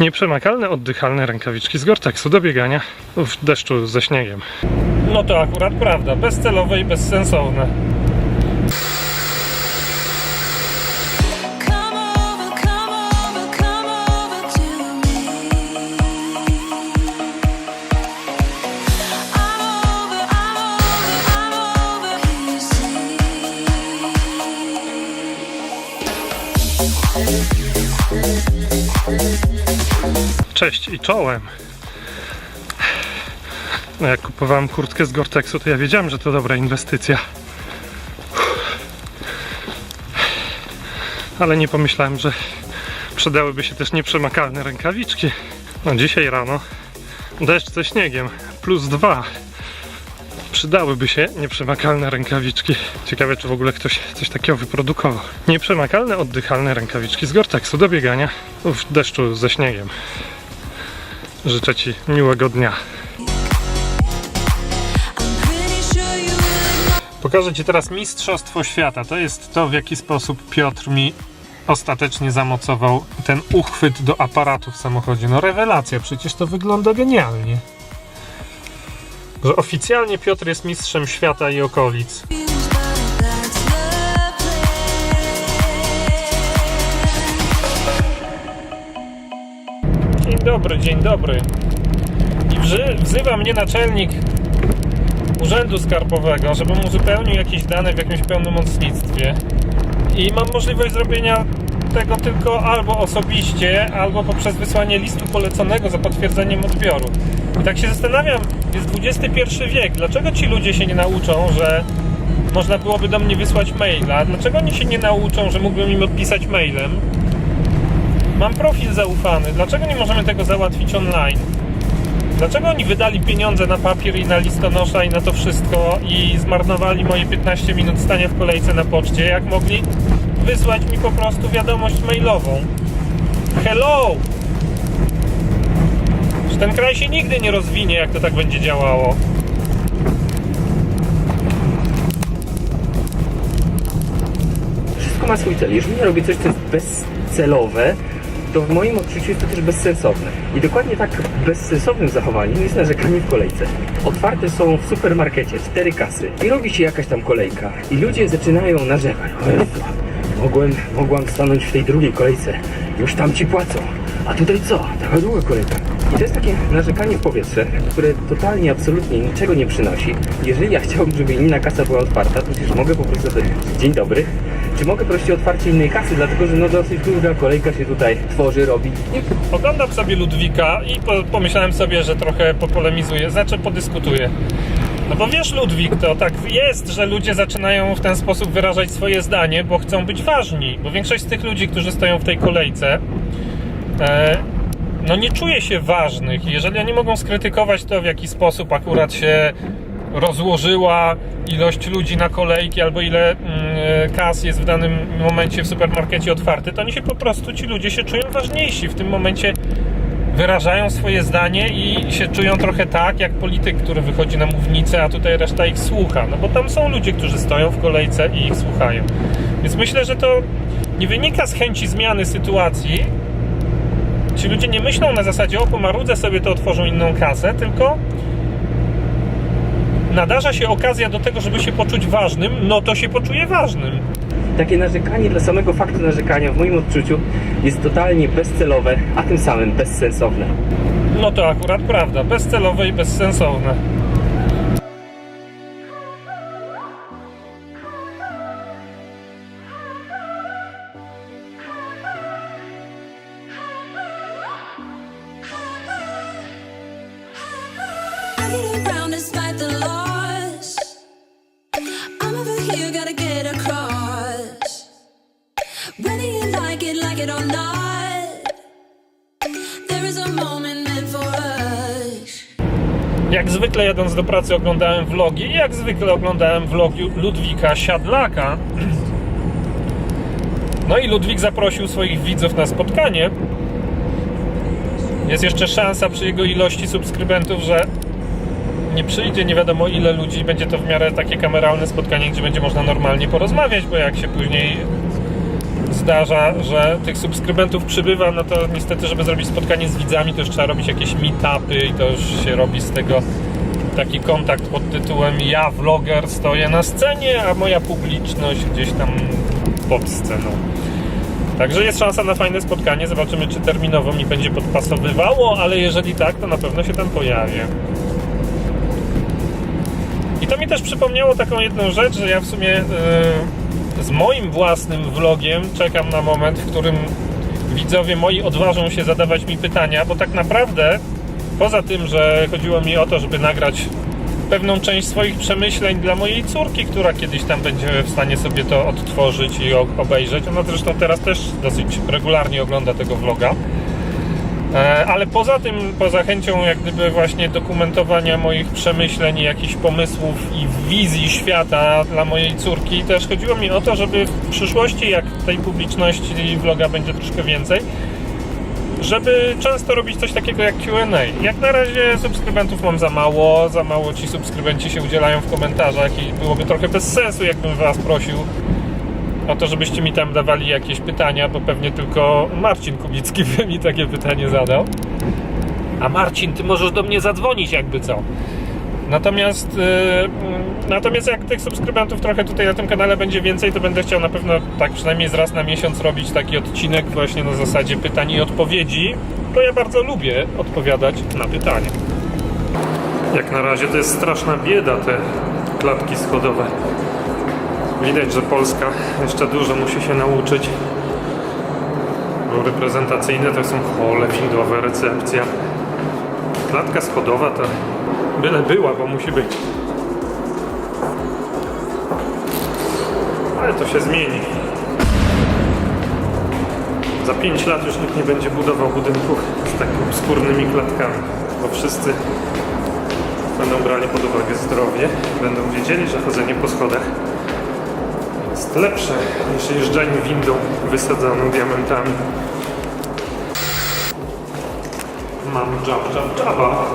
Nieprzemakalne, oddychalne rękawiczki z Gore-Texu do biegania w deszczu ze śniegiem. No to akurat prawda, bezcelowe i bezsensowne. Cześć i czołem. No jak kupowałem kurtkę z Gore-Texu, to ja wiedziałem, że to dobra inwestycja. Ale nie pomyślałem, że przydałyby się też nieprzemakalne rękawiczki. No dzisiaj rano deszcz ze śniegiem, plus dwa. Przydałyby się nieprzemakalne rękawiczki. Ciekawe, czy w ogóle ktoś coś takiego wyprodukował. Nieprzemakalne, oddychalne rękawiczki z Gore-Texu do biegania w deszczu ze śniegiem. Życzę Ci miłego dnia. Pokażę Ci teraz Mistrzostwo Świata. To jest to, w jaki sposób Piotr mi ostatecznie zamocował ten uchwyt do aparatu w samochodzie. No rewelacja, przecież to wygląda genialnie. Że oficjalnie Piotr jest mistrzem świata i okolic. Dzień dobry, dzień dobry. I wzy- wzywa mnie naczelnik Urzędu Skarbowego, żebym uzupełnił jakieś dane w jakimś pełnomocnictwie. I mam możliwość zrobienia tego tylko albo osobiście, albo poprzez wysłanie listu poleconego za potwierdzeniem odbioru. I tak się zastanawiam, jest XXI wiek, dlaczego ci ludzie się nie nauczą, że można byłoby do mnie wysłać maila? Dlaczego oni się nie nauczą, że mógłbym im odpisać mailem? Mam profil zaufany. Dlaczego nie możemy tego załatwić online? Dlaczego oni wydali pieniądze na papier i na listonosza i na to wszystko i zmarnowali moje 15 minut stania w kolejce na poczcie, jak mogli wysłać mi po prostu wiadomość mailową? Hello! Ten kraj się nigdy nie rozwinie, jak to tak będzie działało. Wszystko ma swój cel. Jeżeli robię coś, co jest bezcelowe, to w moim odczuciu jest to też bezsensowne. I dokładnie tak bezsensownym zachowaniem jest narzekanie w kolejce. Otwarte są w supermarkecie cztery kasy i robi się jakaś tam kolejka i ludzie zaczynają narzekać. Mogłem, mogłam stanąć w tej drugiej kolejce. Już tam ci płacą. A tutaj co? Taka długa kolejka. I to jest takie narzekanie w powietrze, które totalnie, absolutnie niczego nie przynosi. Jeżeli ja chciałbym, żeby inna kasa była otwarta, to przecież mogę po prostu powiedzieć dzień dobry. Czy mogę prosić o otwarcie innej kasy, dlatego że no dosyć długa kolejka się tutaj tworzy, robi. Oglądam sobie Ludwika i po, pomyślałem sobie, że trochę popolemizuję, znaczy podyskutuję. No bo wiesz, Ludwik, to tak jest, że ludzie zaczynają w ten sposób wyrażać swoje zdanie, bo chcą być ważni. Bo większość z tych ludzi, którzy stoją w tej kolejce, e, no nie czuje się ważnych. Jeżeli oni mogą skrytykować to, w jaki sposób akurat się rozłożyła ilość ludzi na kolejki, albo ile mm, e, kas jest w danym momencie w supermarkecie otwarty, to oni się po prostu, ci ludzie się czują ważniejsi. W tym momencie wyrażają swoje zdanie i się czują trochę tak, jak polityk, który wychodzi na mównicę, a tutaj reszta ich słucha. No bo tam są ludzie, którzy stoją w kolejce i ich słuchają. Więc myślę, że to nie wynika z chęci zmiany sytuacji. Ci ludzie nie myślą na zasadzie, o pomarudzę sobie, to otworzą inną kasę, tylko nadarza się okazja do tego, żeby się poczuć ważnym, no to się poczuje ważnym. takie narzekanie dla samego faktu narzekania w moim odczuciu jest totalnie bezcelowe, a tym samym bezsensowne. No to akurat prawda, bezcelowe i bezsensowne. Jak zwykle jadąc do pracy oglądałem vlogi i jak zwykle oglądałem vlogi Ludwika Siadlaka. No i Ludwik zaprosił swoich widzów na spotkanie. Jest jeszcze szansa przy jego ilości subskrybentów, że nie przyjdzie nie wiadomo ile ludzi. Będzie to w miarę takie kameralne spotkanie, gdzie będzie można normalnie porozmawiać, bo jak się później zdarza, że tych subskrybentów przybywa, no to niestety, żeby zrobić spotkanie z widzami, to już trzeba robić jakieś meetupy i to już się robi z tego taki kontakt pod tytułem ja vloger stoję na scenie, a moja publiczność gdzieś tam pod sceną. Także jest szansa na fajne spotkanie. Zobaczymy, czy terminowo mi będzie podpasowywało, ale jeżeli tak, to na pewno się tam pojawię. I to mi też przypomniało taką jedną rzecz, że ja w sumie e, z moim własnym vlogiem czekam na moment, w którym widzowie moi odważą się zadawać mi pytania, bo tak naprawdę poza tym, że chodziło mi o to, żeby nagrać pewną część swoich przemyśleń dla mojej córki, która kiedyś tam będzie w stanie sobie to odtworzyć i obejrzeć. Ona zresztą teraz też dosyć regularnie ogląda tego vloga. E, Ale poza tym, poza chęcią jak gdyby właśnie dokumentowania moich przemyśleń jakichś pomysłów i wizji świata dla mojej córki, też chodziło mi o to, żeby w przyszłości, jak tej publiczności vloga będzie troszkę więcej, żeby często robić coś takiego jak Q&A. Jak na razie subskrybentów mam za mało, za mało ci subskrybenci się udzielają w komentarzach i byłoby trochę bez sensu, jakbym was prosił o to, żebyście mi tam dawali jakieś pytania, bo pewnie tylko Marcin Kubicki by mi takie pytanie zadał. A Marcin, ty możesz do mnie zadzwonić jakby co. Natomiast, yy, natomiast jak tych subskrybentów trochę tutaj na tym kanale będzie więcej, to będę chciał na pewno tak przynajmniej raz na miesiąc robić taki odcinek właśnie na zasadzie pytań i odpowiedzi, bo ja bardzo lubię odpowiadać na pytania. Jak na razie to jest straszna bieda te klatki schodowe. Widać, że Polska jeszcze dużo musi się nauczyć. Reprezentacyjne to są hole windowe, recepcja. Klatka schodowa to byle była, bo musi być. Ale to się zmieni. Za 5 lat już nikt nie będzie budował budynków z tak obskurnymi klatkami, bo wszyscy będą brali pod uwagę zdrowie, będą wiedzieli, że chodzenie po schodach lepsze niż jeżdżenie windą wysadzoną diamentami. Mam jab, jab, jaba.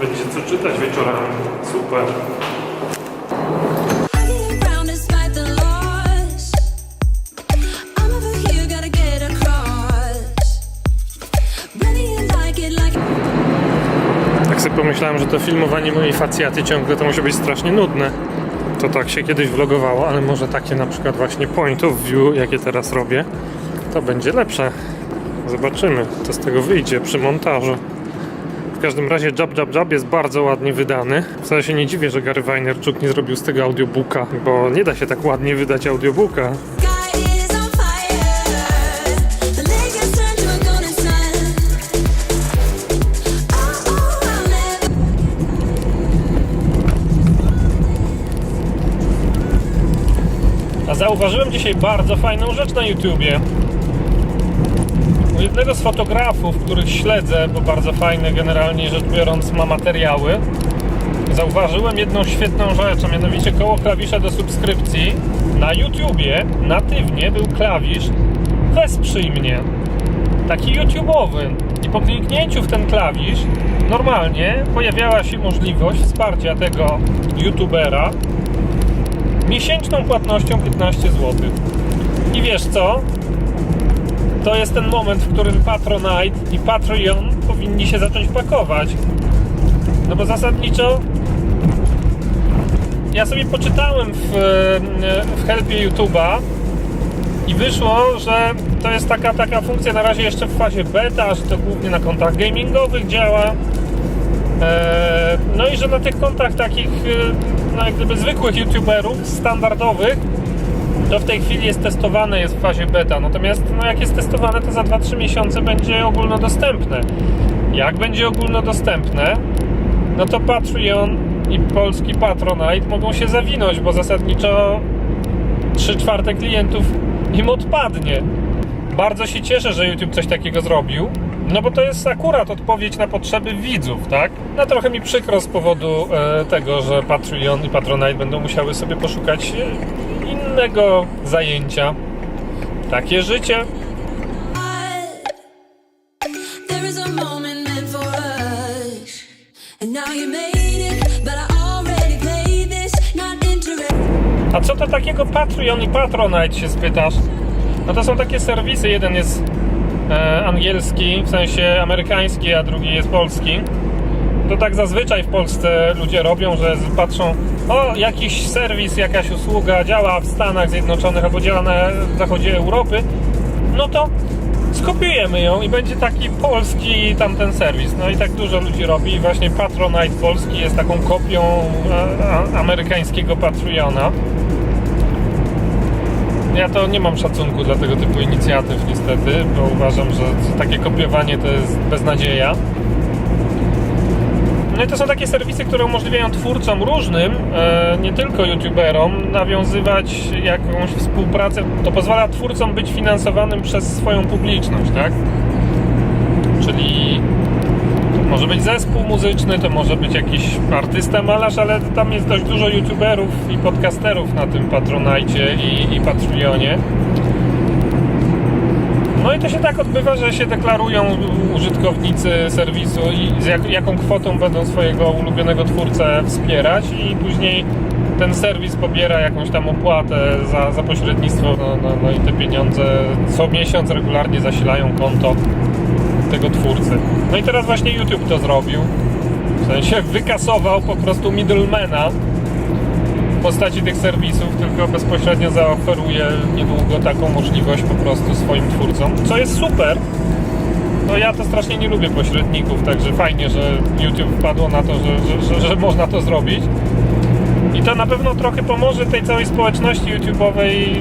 Będzie co czytać wieczorami. Super. Pomyślałem, że to filmowanie mojej facjaty ciągle to musi być strasznie nudne. To tak się kiedyś vlogowało, ale może takie na przykład właśnie point of view, jakie teraz robię, to będzie lepsze. Zobaczymy, co z tego wyjdzie przy montażu. W każdym razie Jab Jab Jab jest bardzo ładnie wydany. Wcale się nie dziwię, że Gary Vaynerchuk nie zrobił z tego audiobooka, bo nie da się tak ładnie wydać audiobooka. Zauważyłem dzisiaj bardzo fajną rzecz na YouTubie. U jednego z fotografów, których śledzę, bo bardzo fajny generalnie rzecz biorąc ma materiały, zauważyłem jedną świetną rzecz, a mianowicie koło klawisza do subskrypcji na YouTubie natywnie był klawisz Wesprzyj mnie. Taki YouTubeowy. I po kliknięciu w ten klawisz normalnie pojawiała się możliwość wsparcia tego YouTubera miesięczną płatnością 15 zł. I wiesz co? To jest ten moment, w którym Patronite i Patreon powinni się zacząć pakować. No bo zasadniczo ja sobie poczytałem w, w helpie YouTube'a i wyszło, że to jest taka, taka funkcja na razie jeszcze w fazie beta, że to głównie na kontach gamingowych działa. E, No i że na tych kontach takich, e, no jak gdyby zwykłych youtuberów, standardowych, to w tej chwili jest testowane, jest w fazie beta. Natomiast no jak jest testowane, to za 2-3 miesiące będzie ogólnodostępne. Jak będzie ogólnodostępne, no to Patreon i polski Patronite mogą się zawinąć, bo zasadniczo 3 czwarte klientów im odpadnie. Bardzo się cieszę, że YouTube coś takiego zrobił. No bo to jest akurat odpowiedź na potrzeby widzów, tak? No trochę mi przykro z powodu e, tego, że Patreon i Patronite będą musiały sobie poszukać e, innego zajęcia. Takie życie. A co to takiego Patreon i Patronite się spytasz? No to są takie serwisy, jeden jest e, angielski, w sensie amerykański, a drugi jest polski. To tak zazwyczaj w Polsce ludzie robią, że patrzą, o jakiś serwis, jakaś usługa działa w Stanach Zjednoczonych albo działa na zachodzie Europy, no to skopiujemy ją i będzie taki polski tamten serwis. No i tak dużo ludzi robi i właśnie Patronite polski jest taką kopią amerykańskiego Patreona. Ja to nie mam szacunku dla tego typu inicjatyw niestety, bo uważam, że takie kopiowanie to jest beznadzieja. No i to są takie serwisy, które umożliwiają twórcom różnym, e, nie tylko youtuberom, nawiązywać jakąś współpracę. To pozwala twórcom być finansowanym przez swoją publiczność, tak? Czyli to może być zespół muzyczny, to może być jakiś artysta, malarz, ale tam jest dość dużo youtuberów i podcasterów na tym Patronite i, i Patreonie. No i to się tak odbywa, że się deklarują użytkownicy serwisu i z jak, jaką kwotą będą swojego ulubionego twórcę wspierać i później ten serwis pobiera jakąś tam opłatę za, za pośrednictwo, no, no, no i te pieniądze co miesiąc regularnie zasilają konto tego twórcy. No i teraz właśnie YouTube to zrobił. W sensie wykasował po prostu middlemana postaci tych serwisów, tylko bezpośrednio zaoferuje niedługo taką możliwość po prostu swoim twórcom, co jest super. No ja to strasznie nie lubię pośredników, także fajnie, że YouTube wpadło na to, że, że, że, że można to zrobić. I to na pewno trochę pomoże tej całej społeczności YouTube'owej.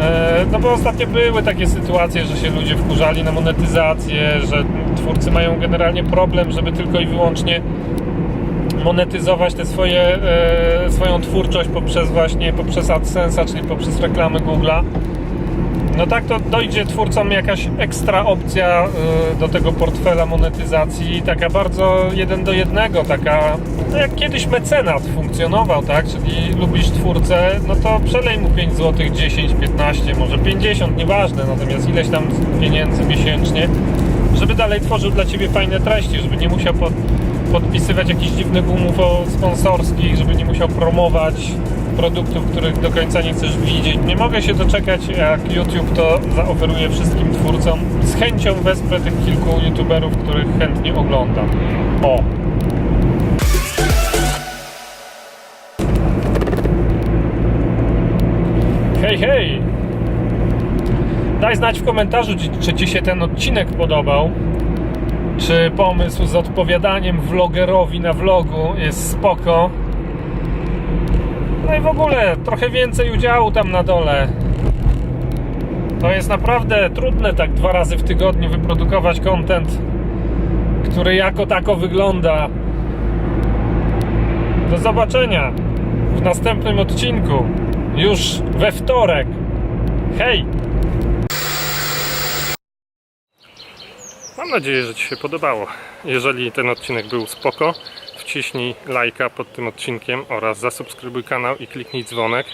E, No bo ostatnio były takie sytuacje, że się ludzie wkurzali na monetyzację, że twórcy mają generalnie problem, żeby tylko i wyłącznie monetyzować te swoje, e, swoją twórczość poprzez właśnie poprzez AdSense'a, czyli poprzez reklamy Google'a. No tak to dojdzie twórcom jakaś ekstra opcja e, do tego portfela monetyzacji, taka bardzo jeden do jednego, taka no jak kiedyś mecenat funkcjonował, tak? Czyli lubisz twórcę, no to przelej mu 5 zł, 10, 15, może 50, nieważne, natomiast ileś tam pieniędzy miesięcznie, żeby dalej tworzył dla ciebie fajne treści, żeby nie musiał pod, podpisywać jakichś dziwnych umów o sponsorskich, żeby nie musiał promować produktów, których do końca nie chcesz widzieć. Nie mogę się doczekać, jak YouTube to zaoferuje wszystkim twórcom. Z chęcią wesprę tych kilku youtuberów, których chętnie oglądam. O! Hej, hej! Daj znać w komentarzu, czy- Ci się ten odcinek podobał. Czy pomysł z odpowiadaniem vlogerowi na vlogu jest spoko. No i w ogóle trochę więcej udziału tam na dole. To jest naprawdę trudne tak dwa razy w tygodniu wyprodukować content, który jako tako wygląda. Do zobaczenia w następnym odcinku. Już we wtorek. Hej! Mam nadzieję, że Ci się podobało. Jeżeli ten odcinek był spoko, wciśnij lajka pod tym odcinkiem oraz zasubskrybuj kanał i kliknij dzwonek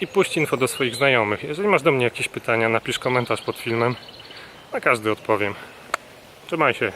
i puść info do swoich znajomych. Jeżeli masz do mnie jakieś pytania, napisz komentarz pod filmem. Na każdy odpowiem. Trzymaj się.